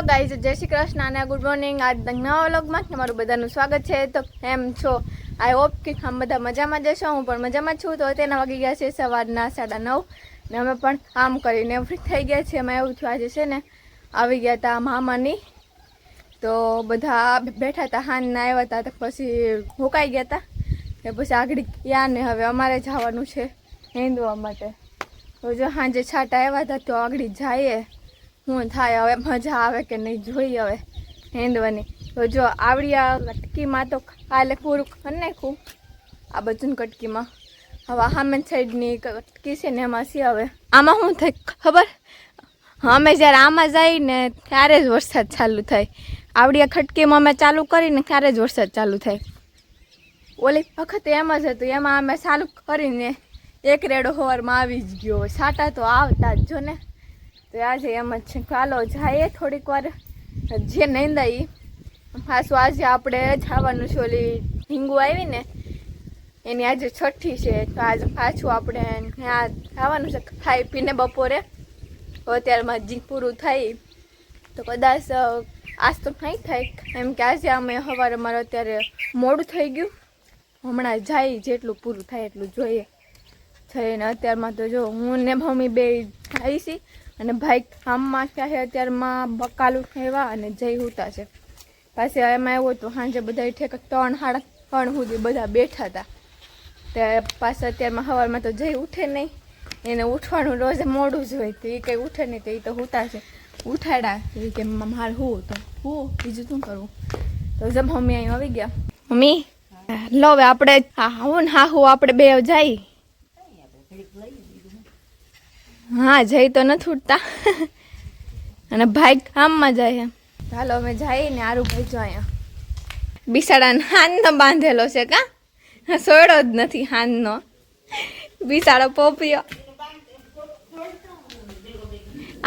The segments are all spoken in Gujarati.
હેલો ગાઈઝ, જય શ્રી કૃષ્ણ. અને ગુડ મોર્નિંગ. આજ નવા વ્લોગમાં તમારું બધાનું સ્વાગત છે. તો એમ છો? આઈ હોપ કે આમ બધા મજામાં જશો હું પણ મજામાં છું. તો તેના વાગી ગયા છે સવારના સાડા નવ. ને અમે પણ આમ કરીને ફ્રી થઈ ગયા છીએ. એમાં એવું થયું આજે છે ને, આવી ગયા હતા મામાની. તો બધા બેઠા હતા હાનના આવ્યા હતા તો પછી મુકાઈ ગયા હતા ને પછી આગળ ગયા ને હવે અમારે જવાનું છે હિંદવા માટે. તો જો સાંજે છાટા આવ્યા હતા તો આગળ જઈએ. શું થાય હવે મજા આવે કે નહીં જોઈએ હવે હેંદવાની. તો જો આવડી આ તો કાલે પૂરું કરી નાખું. આ બધું કટકીમાં. હવે સામે સાઈડની કટકી છે ને એમાં છે હવે. આમાં શું થાય ખબર? અમે જ્યારે આમાં જઈએ ને ત્યારે જ વરસાદ ચાલુ થાય. આવડી આ ખટકીમાં અમે ચાલુ કરીને ત્યારે જ વરસાદ ચાલુ થાય. ઓલી વખતે એમ જ હતું, એમાં અમે ચાલુ કરીને એક રેડો હોવારમાં આવી જ ગયો. સાટા તો આવતા જ જો ને. તો આજે એમ જ છે. ચાલો જઈએ થોડીક વાર. જે નંદાઈ પાછું આજે આપણે જવાનું છે ઓલી હિંગુ આવી ને એની આજે છઠ્ઠી છે. તો આજે પાછું આપણે ત્યાં જવાનું છે ખાઈ પીને બપોરે. અત્યારમાં જી પૂરું થાય. તો કદાચ આજ તો નહીં થાય. એમ કે આજે અમે સવારે અમારે અત્યારે મોડું થઈ ગયું. હમણાં જાય જેટલું પૂરું થાય એટલું જોઈએ. થઈને અત્યારમાં તો જો હું ને મમ્મી બે જાય છે અને ભાઈ કામમાં છે અત્યારમાં બકાલું એવા અને જય હુતા છે. પાછી એમાં એવું હતું સાંજે બધા ઠેક ત્રણ સાડા ત્રણ સુધી બધા બેઠા હતા. તે પાછા અત્યારમાં સવારમાં તો જઈ ઉઠે નહીં. એને ઉઠવાનું રોજ મોડું જ હોય, તો એ કંઈ ઉઠે નહીં, તો એ તો હુતા છે. ઉઠાડા એ કે મારે હું તો. હું? બીજું શું કરવું તો જમ મમ્મી અહીં આવી ગયા. મમ્મી, લો હવે આપણે, હા, હું ને, હા, હું, આપણે બે જાય હા જઈ તો નથી ઉઠતા. અને ભાઈ કામમાં જાય ચાલો અમે જઈએ ને આરું ભાઈ જો અહીંયા. બિસાડાને હાનનો બાંધેલો છે કા? સોયડો જ નથી હાનનો. બિસાડો પોપિયો.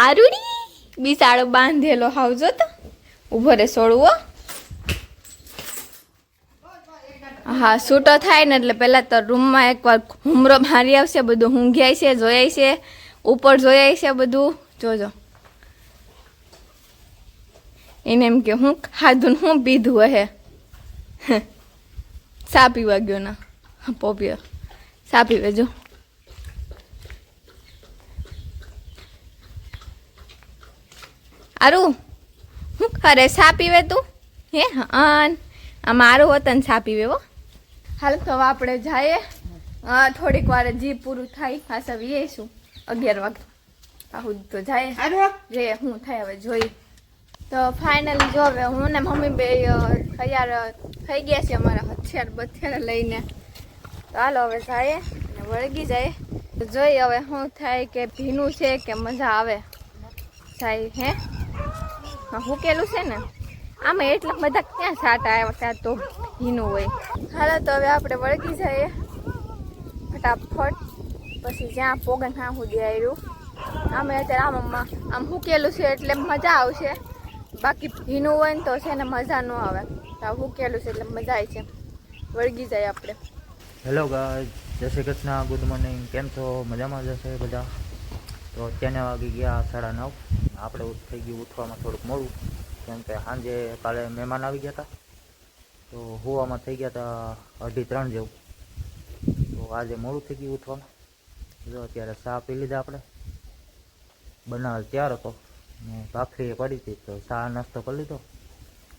આરુડી બિસાડો બાંધેલો હાવજો તો. ઊભો રે સોડવો હા છૂટો થાય ને એટલે પહેલાં તો રૂમમાં એકવાર હુમરો મારી આવશે બધું ઊંઘ્યાય છે જોયાય છે ઉપર જોયાય છે બધું? જોજો. એને એમ કે, હું ખાધું શું પીધું હે. સા પીવા ગયો ના? પોપિયો સા પીવે, જો. આરું, હું ખરે સા પીવે તું? હે અન આ મારું વતન સા પીવે, હો. હાલ તો આપણે જઈએ. થોડીક વાર જી પૂરું થાય, પાછા જઈશું અગિયાર વાગે. આવું તો જાય. જે હું થાય હવે જોઈ. તો ફાઇનલી જો હવે હું ને મમ્મી બે તૈયાર થઈ ગયા છે અમારા હથિયાર બથિયાર લઈને. તો હાલો હવે જાય ને વળગી જાય. તો જોઈ હવે શું થાય કે ભીનું છે કે મજા આવે. જાય હે. હા હુકેલું છે ને? આમાં એટલા બધા ક્યાં સાટા આવ્યા ત્યાં તો ભીનું હોય. હાલો તો હવે આપણે વળગી જઈએ. ફટાફટ. પછી જ્યાં પોગન હા સુધી આવ્યું આમે અત્યારે આમ આમ આમ હુકેલું છે એટલે મજા આવશે. બાકી ભીનું હોય ને તો છે ને મજા ન આવે. તો હુકેલું છે એટલે મજા આવે છે. વળગી જાય આપણે હેલો ગાય જય શ્રી કૃષ્ણ ગુડ મોર્નિંગ કેમ છો? મજામાં જશે બધા? તો અત્યારના વાગી ગયા સાડા નવ. આપણે થઈ ગયું ઉઠવામાં થોડુંક મોડું. કેમ કે સાંજે કાલે મહેમાન આવી ગયા હતા તો હોવામાં થઈ ગયા હતા અઢી ત્રણ જેવું. તો આજે મોડું થઈ ગયું ઉઠવામાં. જો અત્યારે ચા પી લીધા આપણે. બનાવ ત્યાર હતો. ભાખરી પડી હતી તો ચા નાસ્તો કરી લીધો.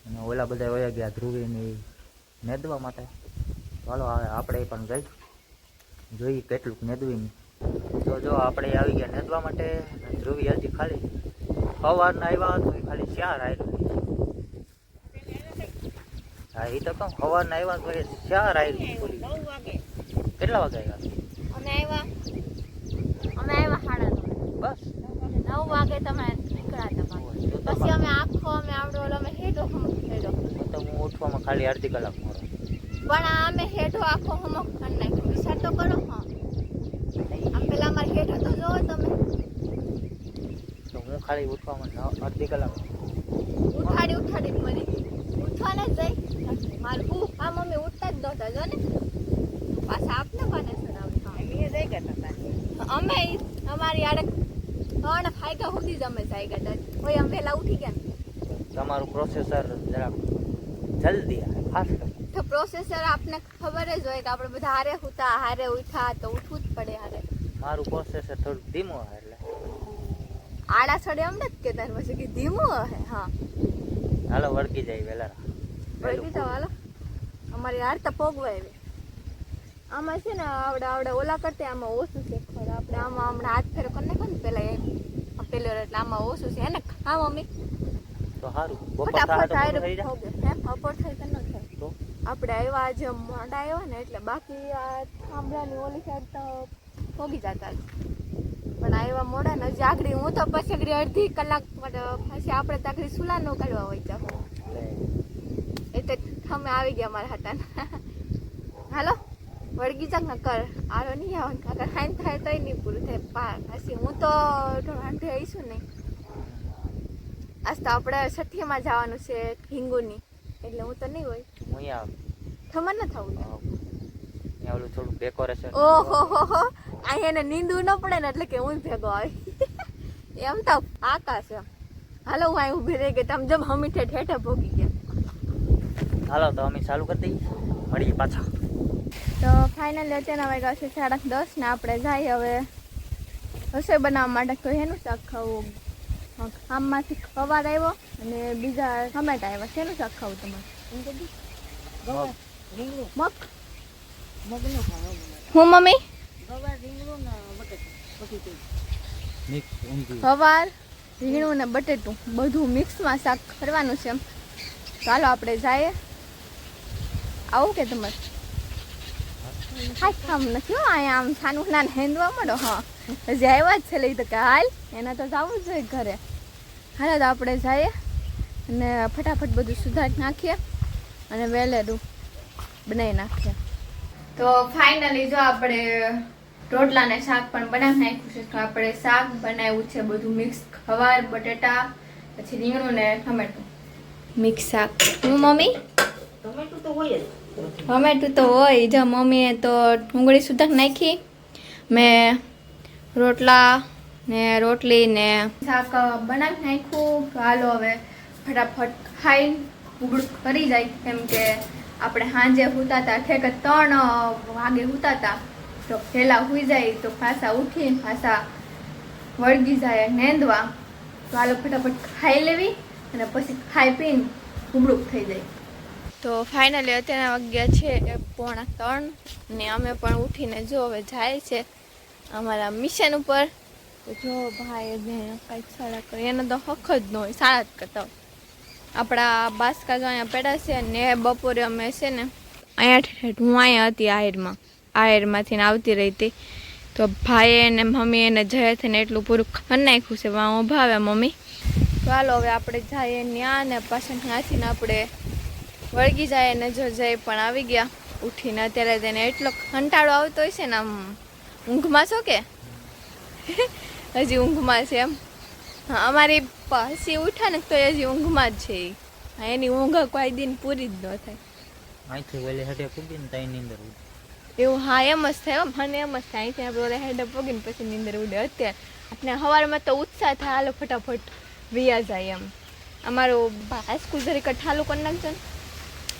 અને ઓલા બધા વયા ગયા ધ્રુવીની નેદવા માટે. ચાલો આપણે પણ જઈ જોઈએ કેટલુંક નેદવી તો જો આપણે આવી ગયા નેદવા માટે ધ્રુવી હજી ખાલી સવારના આવ્યા હતું, એ ખાલી ચાર આવેલું હા એ તો કહું સવારના આવ્યા તો એ ચાર આવેલું કેટલા વાગે આવ્યા અમે આવ્યા સાડા બસ નવ વાગે તમે નીકળ્યા હતા પછી અમે આખો અમે આવડો ઓલો અમે હેડો હેઠો તો હું ઉઠવામાં ખાલી અડધી કલાક મારો. પણ આ અમે હેઠો આખો હમો કરી નાખ્યો. વિચાર તો કરો હા. આમ પેલા અમારે હેડો તો જોવો તમે. તો હું ખાલી ઉઠવામાં અડધી કલાક. ઉઠાડી ઉઠાડી મરી ઉઠવાને જ જઈ મારું હું આ મમ્મી ઉઠતા જ નહોતા જો ને. પાછા આપને પાને ચડાવે અમે ઈ અમારી આડે ત્રણ ફાયકા સુધી જ અમે જાય ગયા હતા કોઈ અમે વહેલા ઉઠી ગયા. તમારું પ્રોસેસર જરાક જલ્દી આવે ફાસ્ટ તો પ્રોસેસર આપને ખબર જ હોય કે આપણે બધા હારે હુતા હારે ઉઠા તો ઉઠવું જ પડે હારે. મારું પ્રોસેસર થોડું ધીમું આવે એટલે. આડા સડે એમ નથી કેતા પછી કે ધીમું હે હા. હાલો વળગી જાય વેલા વળગી જાવ હાલો. અમારી હાર તો પોગવા આવી આમાં છે ને આવડે આવડે ઓલા કરતા આમાં ઓછું છે ખબર. આપણે આમાં હમણાં હાથ ફેરો કરી નાખો ને પેલા એમ પેલો એટલે આમાં ઓછું છે ને? હા મમ્મી? તો સારું બપોર થાય ફટાફટ તો થઈ જાય? બપોર થાય તો ન થાય. તો? આપણે આવ્યા આજે મોડા આવ્યા ને એટલે બાકી આ થાંભલાની ઓલી સાઈડ તો પોગી જતા પણ આવ્યા મોડા ને હજી આગળ હું તો પછી અડધી કલાક પછી આપણે તો આગળ સુલા નો કાઢવા હોય જાવ એ એટલે તમે આવી ગયા મારા હાટાના. હાલો? વળગી જાક ન કર આરો નહીં આવે કાકા હાઈન થાય તોય નહીં પૂરું થાય. પા પછી હું તો વાંધે આવીશું નહીં આજ તો આપણે છઠ્ઠીમાં જવાનું છે હિંગુની. એટલે હું તો નહીં હોય. હું આવ. ખબર ન થવું ઓલું થોડું ડેકોરેશન ઓહો હો હો. અહીંયા એને નીંદવું ન પડે ને એટલે કે હું ભેગો આવી. એમ તો આકાશ છે. હાલો હું અહીં ઊભી રહી ગઈ. તમે જમ હમી ઠેઠ ભોગી ગયા. હાલો તો અમે ચાલુ કરી દઈએ. મળીએ પાછા. તો ફાઇનલી અચાનક વાગ્યા છે સાડા દસ ને આપણે જઈએ હવે રસોઈ બનાવવા માટે. તો એનું શાક ખાવું. આમમાંથી ખવાર આવ્યો અને બીજા ટમેટા આવ્યા શેનું શાક ખાવું તમારે? મગ. હું મમ્મી? હવાર સવાર રીંગણું ને બટેટું. બધું મિક્સમાં શાક કરવાનું છે ચાલો આપણે જઈએ. આવું કે તમારે? હા કામ નથી હો અહીંયા આમ છાનું ના હેંદવા મળો હા હજી આવ્યા જ છે લઈ તો કે હાલ એના તો જવું જ જોઈએ ઘરે હાલો તો આપણે જઈએ અને ફટાફટ બધું સુધારી નાખીએ અને વેલેરું બનાવી નાખીએ તો ફાઇનલી જો આપણે રોટલા ને શાક પણ બનાવી નાખ્યું છે તો આપણે શાક બનાવ્યું છે બધું મિક્સ ખવાર બટેટા પછી રીંગણું ને ટમેટું મિક્સ શાક હું મમ્મી ટમેટું તો હોય જ ટમેટું તો હોય, જો મમ્મીએ તો ડુંગળી સુધક નાખી. મેં રોટલા ને રોટલી ને શાક બનાવી નાખ્યું. હાલો હવે ફટાફટ ખાઈ ઉગડું કરી જાય. કેમ કે આપણે સાંજે સૂતા હતા ઠેક ત્રણ વાગે સૂતા હતા તો. પહેલાં સૂઈ જાય, તો પાછા ઉઠીને પાછા વળગી જાય નેંદવા. તો હાલો ફટાફટ ખાઈ લેવી અને પછી ખાઈ પીને ઉગડું થઈ જાય. તો ફાઇનલી અત્યારના વાગ્યા છે પોણા ત્રણ ને અમે પણ ઉઠીને જો હવે જાય છે અમારા મિશન ઉપર. જો ભાઈ બેન કાંઈક સાડા કરી. એનો તો હખ જ ન હોય સાડા જ કરતા આપણા બાસકા જો અહીંયા પેડા છે ને બપોરે અમે છે ને અહીંયા ઠેઠ હું અહીંયા હતી આહિરમાં. આહિરમાંથી ને આવતી રહી હતી. તો ભાઈએ ને મમ્મીએ ને જયે થઈને એટલું પૂરું કરી નાખ્યું છે વાં આવ્યા મમ્મી. ચાલો હવે આપણે જઈએ ત્યાં ને પાછળ ત્યાંથી આપણે વળગી જાય નજર જાય પણ આવી ગયા. ઉઠીને અત્યારે તેને એટલો કંટાળો આવતો હોય છે ને આમ ઊંઘમાં છો કે? હજી ઊંઘમાં છે એમ. અમારી પાસી ઉઠા ને તો હજી ઊંઘમાં જ છે. એની ઊંઘ કોઈ દિન પૂરી જ ન થાય. અહીંથી વેલી હેઠે પૂગી ને ત્યાં નીંદર ઉડે. એવું હા એમ જ થાય મને એમ જ થાય. અહીંથી આપણે ઓલા હેડે પગીને પછી નીંદર ઉડે. અત્યારે આપણે સવારમાં તો ઉત્સાહ થાય હાલો ફટાફટ વિયા જાય એમ. અમારો હાઈસ્કૂલ જરીક ઠાલું કરી નાખજો ને.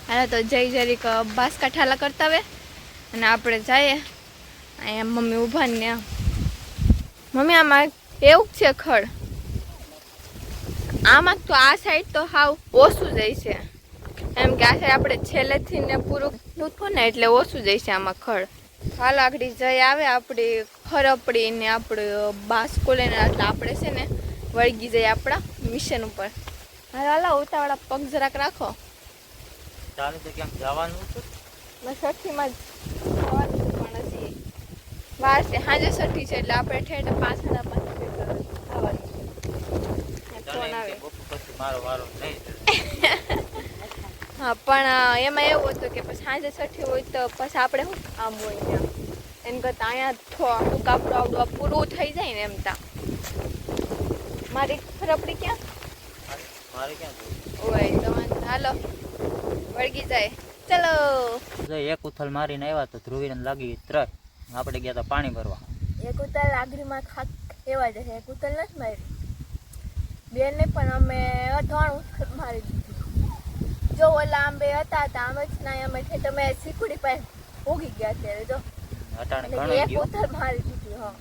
હાલો તો જઈ જરીક બાસ ઠાલા કરતા આવે અને આપણે જઈએ. અહીંયા મમ્મી ઊભા ને મમ્મી, આમાં એવું છે ખડ. આમાં તો આ સાઈડ તો હાવ ઓછું જાય છે એમ કે આ સાઈડ આપણે છેલ્લેથી ને પૂરું લૂથો ને એટલે ઓછું જાય છે આમાં ખડ. હાલ, આગળ જઈ આવે. આપણી ખરપડી ને આપણે બાસ્કો લઈને એટલે આપણે છે ને વળગી જઈએ આપણા મિશન ઉપર. હાલ, હાલો, ઉતાવળા પગ જરાક રાખો. ચાલે તો ક્યાંક જવાનું છે? મેં સઠ્ઠીમાં જ જવાનું પણ હજી વાર છે. સાંજે સઠ્ઠી છે એટલે આપણે ઠેઠ પાંચ ના પાંચ. હા પણ એમાં એવું હતું કે પછી સાંજે છઠ્ઠી હોય તો પછી આપણે શું કામ હોય ત્યાં? એમ કરતા અહીંયા થોડું કાપડું આવડું પૂરું થઈ જાય ને એમ તા મારી ફરફડી ક્યાં? મારે ક્યાં જવું? હોય તો વાંધો નહીં. હાલો. વળગી જાય. ચલો. એક ઉથલ મારીને આવ્યા તો ધ્રુવીને લાગી ત્રણ. આપણે ગયા હતા પાણી ભરવા. એક ઉતલ આગળમાં ખાક એવા જશે એક ઉતલ નથી મારી. બેન ને પણ અમે ત્રણ ઉથલ મારી જો ઓલા આંબે હતા તો આમ જ ના અમે અમે શીકુડી પાસે ઉગી ગયા ત્યારે જો. એક ઉથલ મારી દીધી હા.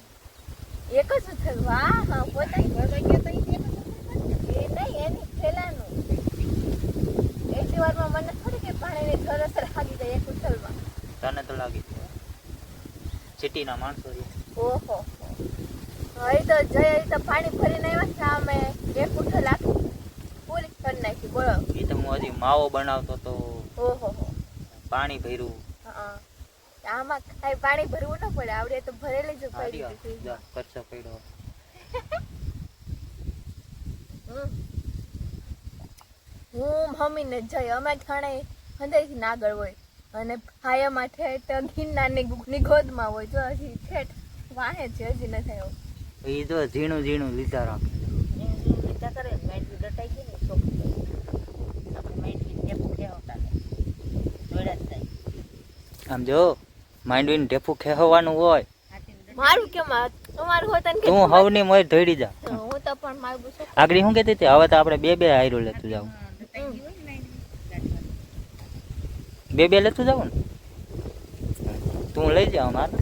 એક જ ઉથલ વાહ હા પોતાની ભરવા ગયા તો ઈ એક જ ઉથલ એ નહીં એની પેલાનું એટલી વારમાં મને થોડી કે ઝરસ લાગી જાય એક ઉથલમાં તને તો લાગી સિટીના માણસો છે. ઓહો હવે તો જય તો પાણી ભરીને આવ્યા છે અમે એક ઉથલ આખી પૂરી કરી નાખી બોલો. એ તો હું હજી માવો બનાવતો તો ઓહો પાણી ભર્યું. હા આમાં કાંઈ પાણી ભરવું ન પડે આવડે તો ભરેલી જ પડી કરશો પડ્યો. હું મમ્મી ને જઈ અમે ઘણે હંદેથી ના આગળ હોય. અને હાયામાં ઠેઠ ગિરનારની ની ગોદમાં હોય. તો હજી ઠેઠ વાહે છે હજી ન થયો એ તો ઝીણું ઝીણું લીધા રાખે. લીધા કરે મેંડવી ડટાઈ ગઈ ને છોકરી આપણે મેંડવી ટેપું કહેવતા જોડ્યા જ થાય. આમ જો માંડવીને ઢેફું ખેહવાનું હોય. મારું કેમ તમારું હોય તને તું હવની મોય ધોડી જા. હું તો પણ મારું આગળ શું કહેતી હતી હવે તો આપણે બે બે હાયરું લેતું જાવ હા, ડટાઈ ગઈ હોય ને મેંડવી ગાંઠવાની. બે બે લેતું જાવ ને. તું લઈ જાવ મારે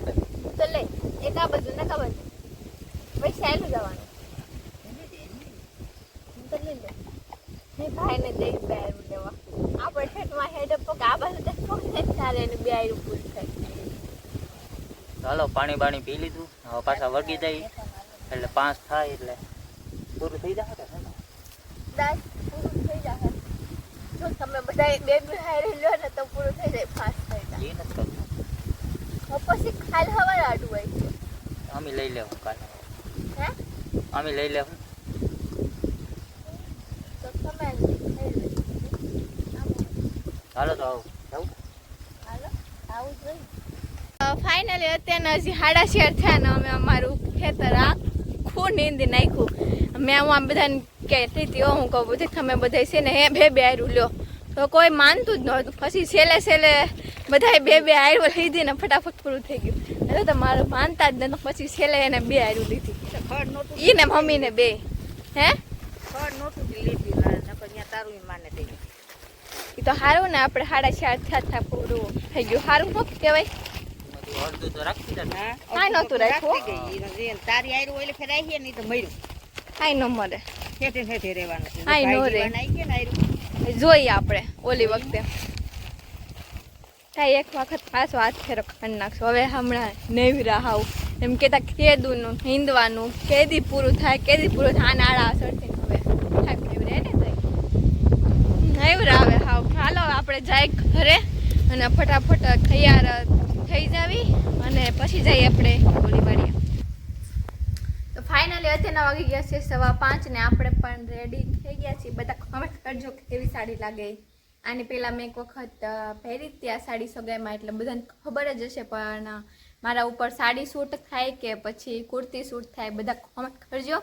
તો લે એક આ બાજુ ને બાજુ. પછી સહેલું જવાનું. તો લઈ લે. નહીં ભાઈને દઈ બે લેવા. આપણે ઠેઠમાં હેડ પગ આ બાજુ ને ત્યારે એની બે આયુ પૂરી થાય. ચાલો પાણી બાણી પી લીધું. હવે પાછા વળગી જાય. એટલે પાંચ થાય એટલે. પૂરું થઈ જશે કે દાસ પૂરું થઈ જશે જો તમે બધા બે બે હારે લો ને તો પૂરું થઈ જાય ફાસ્ટ થઈ એ નથી કરતું. પછી ખાલ હવા આડું હોય છે. અમે લઈ લેવું કાલ હે? અમે લઈ લેવું. તો તમે હાલો તો આવું. હાલો? આવું જોઈએ ફાઇનલી અત્યારના હજી હાડા શેર થયા ને અમે અમારું ખેતર આખું નીંદી નાખ્યું. મેં હું આમ બધાને કહેતી હતી હું કહું બધી તમે બધા છે ને હે બે બે આયરું લ્યો. તો કોઈ માનતું જ નહોતું પછી છેલ્લે છેલ્લે બધાએ બે બે આયરું લીધી ને ફટાફટ પૂરું થઈ ગયું. એટલે તો મારું માનતા જ નહોતું. પછી છેલ્લે એને બે આયરો લીધી. ઈ ને મમ્મી ને બે. હે. એ તો. સારું ને આપણે સાડા ચાર થયા થયા પૂરું થઈ ગયું. સારું તો કહેવાય. બધું રાખી દે હા, કાંઈ નહોતું રાખ્યું. તારી આયરું હોય એટલે ફેરાઈ ને તો મર્યું. કાંઈ ન મળે ઠેઠે રહેવાનું છે. ન નો ભાઈ જોઈએ આપણે ઓલી વખતે. કાંઈ એક વખત પાછો હાથ ફેરો કરી નાખશું. હવે હમણાં નેવરા હાવ એમ કહેતા કેદુનું, હિંદવાનું, કેદી પૂરું થાય, કેદી પૂરું થાય નાળા અસરથી હવે નેવરા આવે હાવ હાલો આપણે જાય ઘરે અને ફટાફટ તૈયાર થઈ જાવી અને પછી જઈએ આપણે તો ફાઇનલી અત્યારના વાગી ગયા છે, સવા પાંચ ને આપણે પણ રેડી થઈ ગયા છીએ. બધા કમેન્ટ કરજો કેવી સાડી લાગે. આની પહેલાં મેં એક વખત પહેરી હતી આ સાડી સગાઈમાં, એટલે બધાને ખબર જ હશે, પણ મારા ઉપર સાડી સૂટ થાય કે પછી કુર્તી સૂટ થાય, બધા કોમેન્ટ કરજો.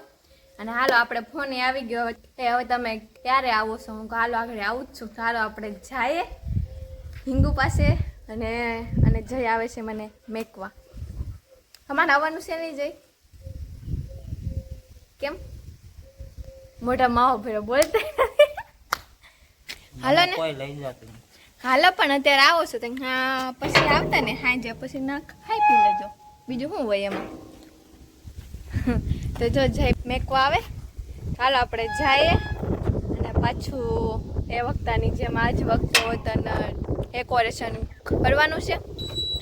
અને હાલો, આપણે ફોન આવી ગયો. કે હવે તમે ક્યારે આવો છો? હું હાલો આગળ આવું જ છું. હાલો, આપણે જઈએ હિંગુ પાસે અને અને જય આવે છે મને મેકવા. તમારે આવવાનું છે નહીં, જય? કેમ? મોટા માવો ભેરો બોલતા હાલો ને? કોઈ લઈ જતું હાલો પણ અત્યારે આવો છો તો હા પછી આવતા ને હાંજે પછી ના ખાઈ પી લેજો. બીજું શું હોય એમાં? તો જો જય મેકો આવે. હાલો આપણે જઈએ. અને પાછું એ વખતાની જેમ આજ વખતે તને ડેકોરેશન કરવાનું છે.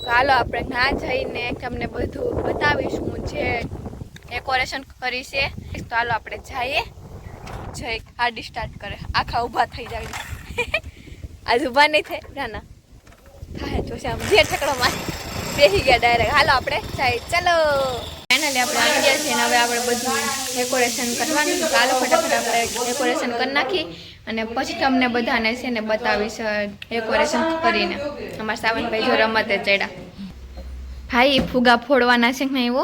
હાલો આપણે ના જઈને તમને બધું બતાવીશું જે ડેકોરેશન કરી છે. તો હાલો આપણે જઈએ. જય ગાડી સ્ટાર્ટ કરે. આખા ઊભા થઈ જાય આજ ઊભા નહીં થાય. ના ના. થાય જોશે આમ જે ઠકડો માં બેસી ગયા ડાયરેક્ટ હાલો આપણે જાય ચલો. ફાઇનલી આપણે આવી ગયા છીએ હવે આપણે બધું ડેકોરેશન કરવાનું ચાલો ફટાફટ આપણે ડેકોરેશન કરી નાખી અને પછી તમને બધાને છે ને બતાવીશ ડેકોરેશન કરીને. અમારા સાવનભાઈ જો રમતે ચડ્યા. ભાઈ, ફુગા ફોડવાના છે ને એવો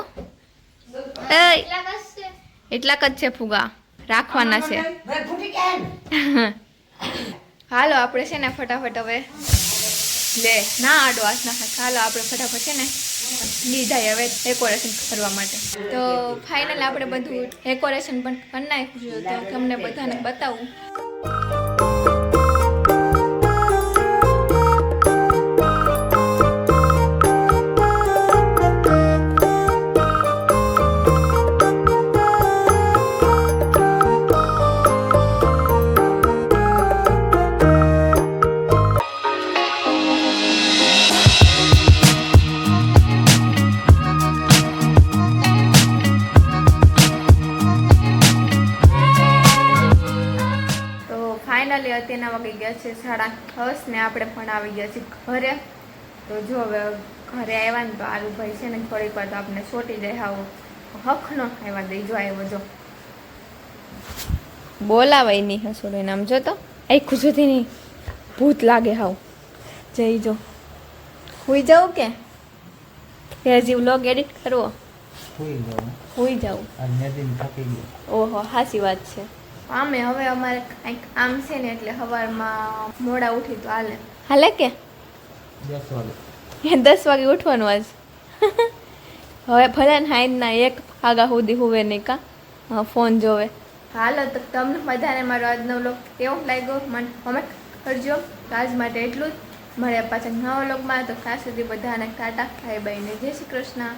એટલાક જ છે ફુગા. રાખવાના છે. હાલો આપણે છે ને ફટાફટ હવે લે ના આડો હાથ ના હાલો આપણે ફટાફટ છે ને લીધા હવે ડેકોરેશન કરવા માટે. તો ફાઇનલ આપણે બધું ડેકોરેશન પણ કરી નાખ્યું તો તમને બધાને બતાવું. અત્યારના વાગી ગયા છે સાડા દસ ને આપણે પણ આવી ગયા છીએ ઘરે. તો જો હવે ઘરે આવ્યા ને તો આલુભાઈ છે ને થોડીક વાર તો આપણે છોટી જાય હાવ. હક નો ખાવા દઈ જો આવ્યો જો. બોલાવાય નહીં હસોડે નામ જો તો. આખું સુધી નહીં. ભૂત લાગે હાવ. જઈ જો. હુઈ જાઉં કે? હજી વ્લોગ એડિટ કરવો. સુઈ જાઉં. હુઈ જાઉં. આ નદીને થાકી ગયો. ઓહો સાચી વાત છે. આમે હવે અમારે કંઈક આમ છે ને એટલે સવારમાં મોડા ઉઠી તો હાલે. હાલે કે? દસ વાગે. એ દસ વાગે ઉઠવાનું આજ? હવે ભલે ને હાઈના એક આગા સુધી હોવે નહીં કા? હા, ફોન જોવે. હાલો તો તમને બધાને મારો આજનો લોક કેવો લાગ્યો? મને કોમેન્ટ કરજો. તો આજ માટે એટલું જ. મળ્યા પાછા નવા લોકમાં તો ખાસ સુધી બધાને ટાટા ખાઈ બાઈને જય શ્રી કૃષ્ણ.